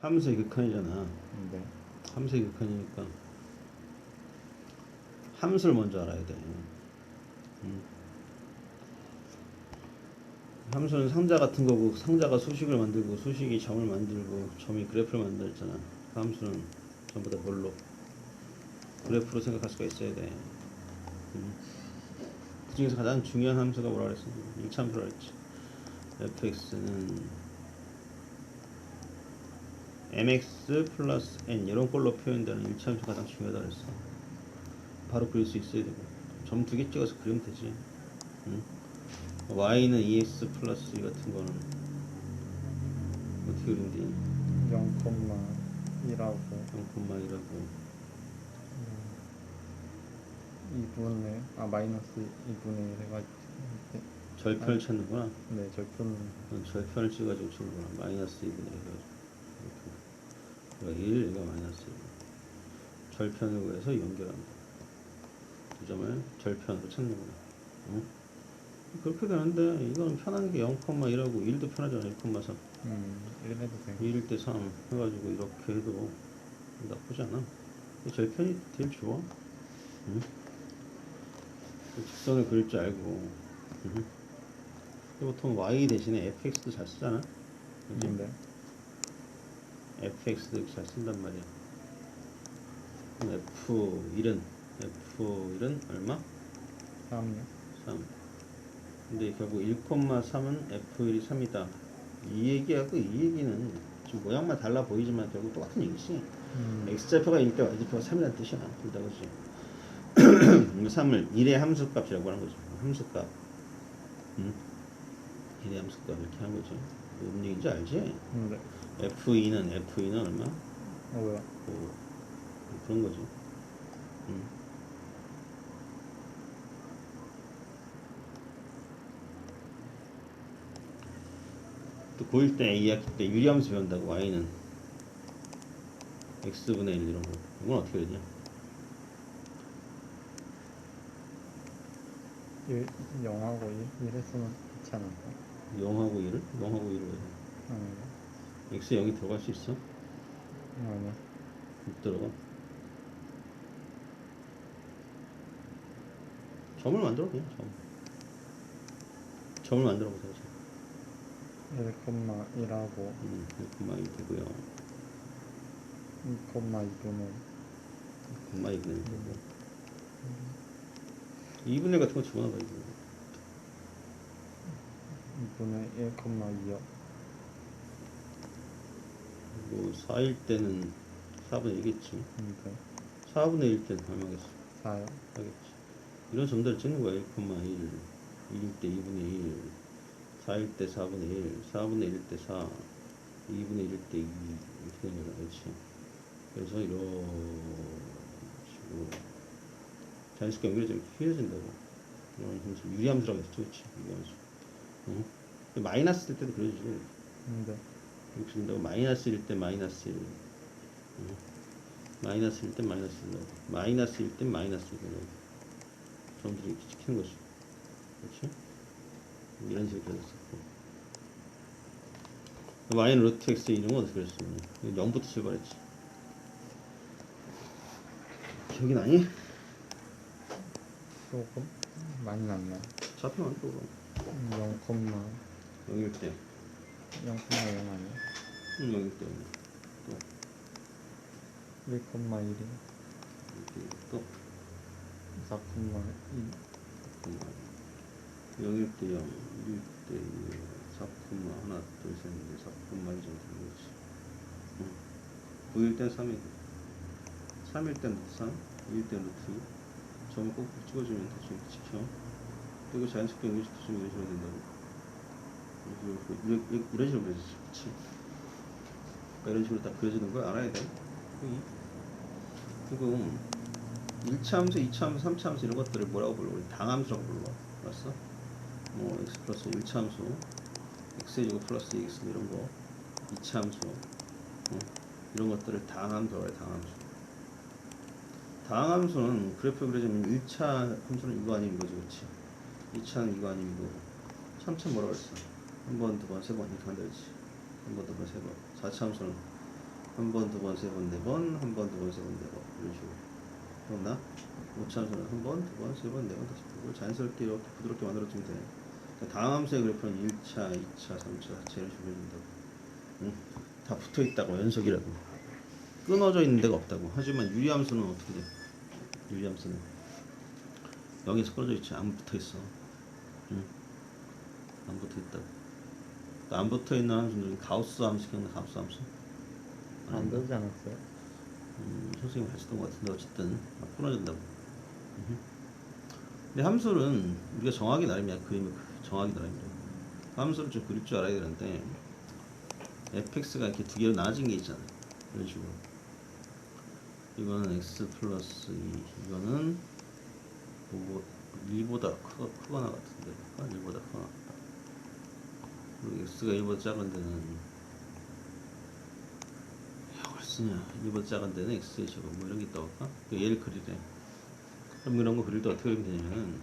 함수의 극한이잖아. 네. 함수의 극한이니까 함수를 먼저 알아야 돼. 음. 함수는 상자 같은 거고 상자가 수식을 만들고 수식이 점을 만들고 점이 그래프를 만들잖아. 그 함수는 전부 다 뭘로 그래프로 생각할 수가 있어야 돼. 음. 그 중에서 가장 중요한 함수가 뭐라 그랬어? 1차 함수라 그랬지. fx는 mx 플러스 n 이런 걸로 표현되는 1차 함수가 가장 중요하다 그랬어. 바로 그릴 수 있어야 되고 점 두 개 찍어서 그리면 되지. 응? y는 2x 플러스 2 같은 거는 어떻게 그리면 되니? 0,1하고 0,1이라고 2분의 아 마이너스 2분의 1 해가지고 이렇게 절편을 찾는구나. 네 절편 그럼 절편을 찍어가지고 치는구나. 마이너스 2분의 1 해가지고 1, 얘가 마이너스 1. 절편을 구해서 연결합니다. 두 점을 절편으로 찾는구나. 응? 그렇게 되는데 이거는 편한 게 0,1하고 1도 편하잖아. 1,3. 음, 1 해도 돼 1일 때3 해가지고 이렇게 해도 나쁘지 않아. 절편이 제일 좋아. 응? 그 직선을 그릴 줄 알고. 응? 보통 y 대신에 fx도 잘 쓰잖아. 그지? 음, 네. Fx도 잘 쓴단 말이야. 그럼 f1은 f1은 얼마? 3이요 3. 근데 결국 1,3은 f1이 3이다. 이 얘기하고 이 얘기는 좀 모양만 달라 보이지만 결국 똑같은 얘기지. 음, x좌표가 1대 y좌표가 3이라는 뜻이야. 둘다 그지. 3을 1의 함수값이라고 하는 거지. 함수값. 응? 1의 함수값 이렇게 하는 거지. 무슨 얘기인지 알지? 음, 네. f2는 f2는 얼마? 어 뭐야 뭐 그런 거지. 응. 또 고1 때 A학기 때 유리함수 배운다고 Y는 X분의 1 이런 거 이건 어떻게 되냐? 1, 0하고 1, 1 했으면 않을까 0하고 1을? 0하고 1을 왜 해? 아니요 X 0이 들어갈 수 있어? 아니요 못 들어가 점을 만들어 그냥 점 점을 만들어 보세요 점. 1,1하고 음, 1,2 되고요 2,2분의 금마 2분의 1 되고 2분의 1 같은 거 집어넣어봐 2분의 2분의 1,2요. 뭐 4일 때는 4분의 1겠지. 음, 네. 4분의 1 때는 얼마겠어? 4요. 하겠지. 이런 점들을 찍는 거야 1,1 1일. 때 2분의 1 4일 때 4분의 1 4분의 1일 때4 2분의 1일 때2 이렇게 되는 거야 그렇지 그래서 이런 식으로 자연스럽게 연결이 이렇게 휘어진다고. 이런 함수 유리함수라고 했죠 그렇지 유리함수 응? 마이너스 될 때도 그려지지 음, 네. 이렇게 된다고 마이너스 1때 마이너스 1 응? 마이너스 1때 마이너스 1 나오고 마이너스 1때 마이너스 1 나오고 점들이 이렇게 찍히는 거지 그렇지? 이런 식으로 그려졌었고 y는 루트 x 이런 건 어떻게 그렸어? 0부터 출발했지 기억이 나니? 조금 많이 났 나요 좌표만. 또 0, 0일 때0,0 아니에요? 음, 0일 때 또. 1,1이 이렇게 또. 4,2 0일 때 0, 1일 때 2, 4, 하나, 둘, 셋, 넷, 4, 2 정도 되는 거지. 응. 9일 땐 3이고, 3일 땐 루트 3, 2일 땐 루트. 2. 점을 꼭 찍어주면 대충 이렇게 지켜. 그리고 자연스럽게 연결시켜주면 이런 식으로 된다고. 이런 식으로, 이런, 식으로 그려지지. 그치? 그러니까 이런 식으로 딱 그려지는 걸 알아야 돼. 응. 그리고 1차 함수, 2차 함수, 3차 함수 이런 것들을 뭐라고 불러? 우리 당함수라고 불러. 알았어? 뭐 x 플러스 1차 함수, x의 제곱 플러스 2x 이런 거, 2차 함수, 어? 이런 것들을 당함수라고 해, 당함수. 당함수는 그래프 그려지면 1차 함수는 이거 아니면 이거지, 그렇지? 2차는 이거 이거. 3차 뭐라 그랬어? 한 번, 두 번, 세 번 이렇게 그랬지? 한 번, 두 번, 세 번. 4차 함수는 한 번, 두 번, 세 번, 네 번, 한 번, 두 번, 세 번, 네 번. 이런 식으로. 그렇나? 오차함수는 한 번, 두 번, 세 번, 네 번, 번. 이걸 자연스럽게 이렇게 부드럽게 만들어주면 돼. 그러니까 다음 함수의 그래프는 1차, 2차, 3차, 4차 이런 식으로 해준다고. 응? 다 붙어 있다고, 연속이라고. 끊어져 있는 데가 없다고. 하지만 유리함수는 어떻게 돼? 유리함수는 여기서 끊어져 있지. 안 붙어 있어. 응? 안 붙어 있다고. 또안 붙어 있는 함수는 가우스 함수 기억나? 가우스 함수? 안 되지 않았어요? 음, 선생님 하셨던 것 같은데 어쨌든. 음흠. 근데 함수는 우리가 정하기 나름이야. 그림을 정하기 나름이야. 함수를 좀 그릴 줄 알아야 되는데 fx가 이렇게 두 개로 나눠진 게 있잖아. 이런 식으로. 이거는 x 플러스 2, 이거는 뭐 1보다 크, 크거나 같은데. 아, 1보다 크거나. 그리고 x가 1보다 작은 데는 이걸 쓰냐. 1보다 작은 데는 x의 제곱 뭐 이런 게 있다고 할까? 그 얘를 그리래 그럼 이런 거 그릴 때 어떻게 그리면 되냐면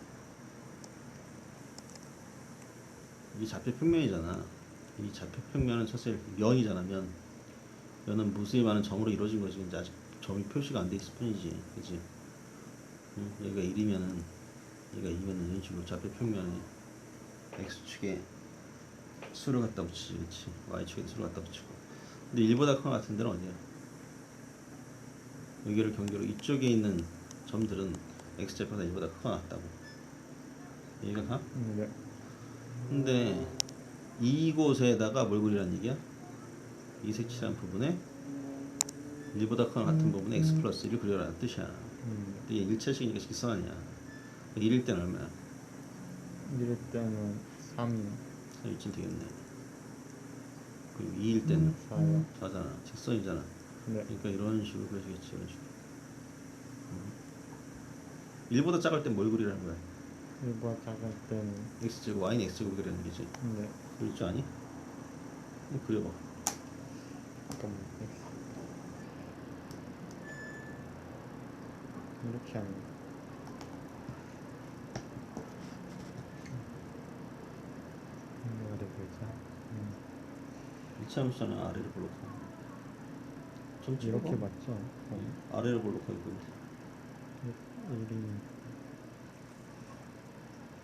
이게 좌표 평면이잖아. 이 좌표 평면은 사실 면이잖아 면. 면은 무수히 많은 점으로 이루어진 거지 근데 아직 점이 표시가 안 돼 있을 뿐이지. 그치? 응? 여기가 1이면은 여기가 2면은 이런 식으로 좌표 평면에 x축에 수를 갖다 붙이지 그치? Y축에 수를 갖다 붙이고. 근데 1보다 큰것 같은 데는 어디야? 여기를 경계로 이쪽에 있는 점들은 x좌표가 1보다 크거나 같다고. 이해가 가? 네. 근데 이곳에다가 뭘 그리라는 얘기야? 이 색칠한 부분에 1보다 크거나 같은 부분에 x 플러스 1을 그려라는 뜻이야. 음, 근데 이게 1차식이니까 직선이야 1일 때는 얼마야? 이럴 때는 3이요. 1쯤 되겠네 그리고 2일 때는 4요. 4잖아 직선이잖아 네. 그러니까 이런 식으로 그려지겠지 이런 식으로 음. 1보다 작을 땐 뭘 그리라는 거야? 1보다 작을 때는 x제곱 y는 x제곱 그리라는 얘기지 네. 그릴 줄 아니? 한번 그려봐 잠깐만. 이렇게 하는 거. 음, 아래 보자. 음, 1차 함수는 아래를 볼록하고 좀 찍어봐. 이렇게 맞죠? 어, 아래를 볼록하게 그려 1이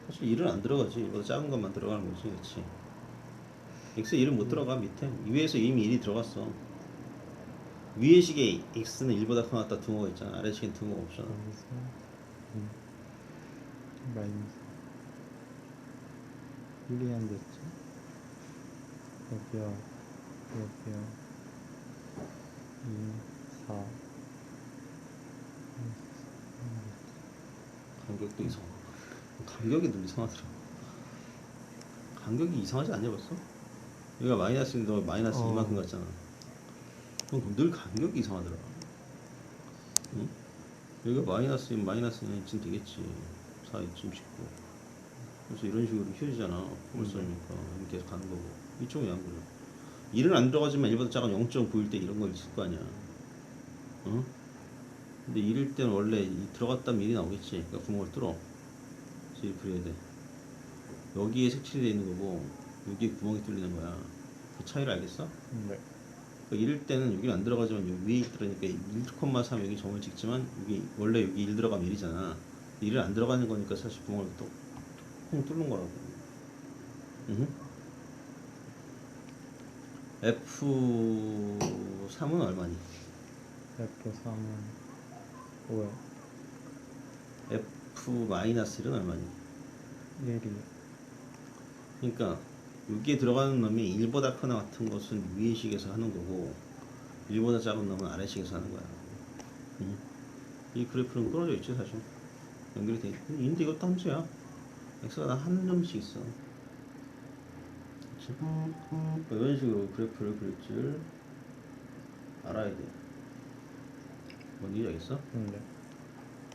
사실 1은 안 들어가지. 이보다 작은 것만 들어가는 거지 그렇지 x 1은 못 들어가 밑에. 위에서 이미 1이 들어갔어. 위의 식에 x는 1보다 큰것 같다 등호가 있잖아. 아래 식엔 등호가 없잖아. 음, 마이너스. 1이 안 됐죠? 여기요 여기요. 2 4 간격도 이상하고. 간격이 늘 이상하더라 간격이 이상하지 않냐 벌써? 여기가 마이너스인데 너 마이너스 어. 이만큼 같잖아. 그럼 늘 간격이 이상하더라. 응? 여기가 마이너스인 마이너스는 이쯤 되겠지. 4 이쯤 싶고. 그래서 이런 식으로 휘어지잖아. form을 써니까. 이렇게 계속 가는 거고. 이쪽은 그래 1은 안 들어가지만 1보다 작은 0.9일 때 이런 거 있을 거 아니야 어? 근데 1일 때는 원래 이 들어갔다면 1이 나오겠지 그러니까 구멍을 뚫어 그래서 그려야 돼 여기에 색칠이 돼 있는 거고 여기에 구멍이 뚫리는 거야 그 차이를 알겠어? 네. 그러니까 1일 때는 여기 안 들어가지만 여기 위에 있더라니까 1,3 여기 점을 찍지만 여기 원래 여기 1 들어가면 1이잖아 1을 안 들어가는 거니까 사실 구멍을 또콩 뚫는 거라고 음. F3은 얼마니? F3은 5에 F-1은 얼마니? 1이 그러니까 여기에 들어가는 놈이 1보다 크나 같은 것은 위의 식에서 하는 거고 1보다 작은 놈은 아래 식에서 하는 거야. 음. 이 그래프는 끊어져 있죠 사실. 연결이 돼 있고 인데 이것도 함수야. x가 다한 점씩 있어. 그러니까 이런 식으로 그래프를 그릴 줄 알아야 돼. 뭔지 알겠어? 네.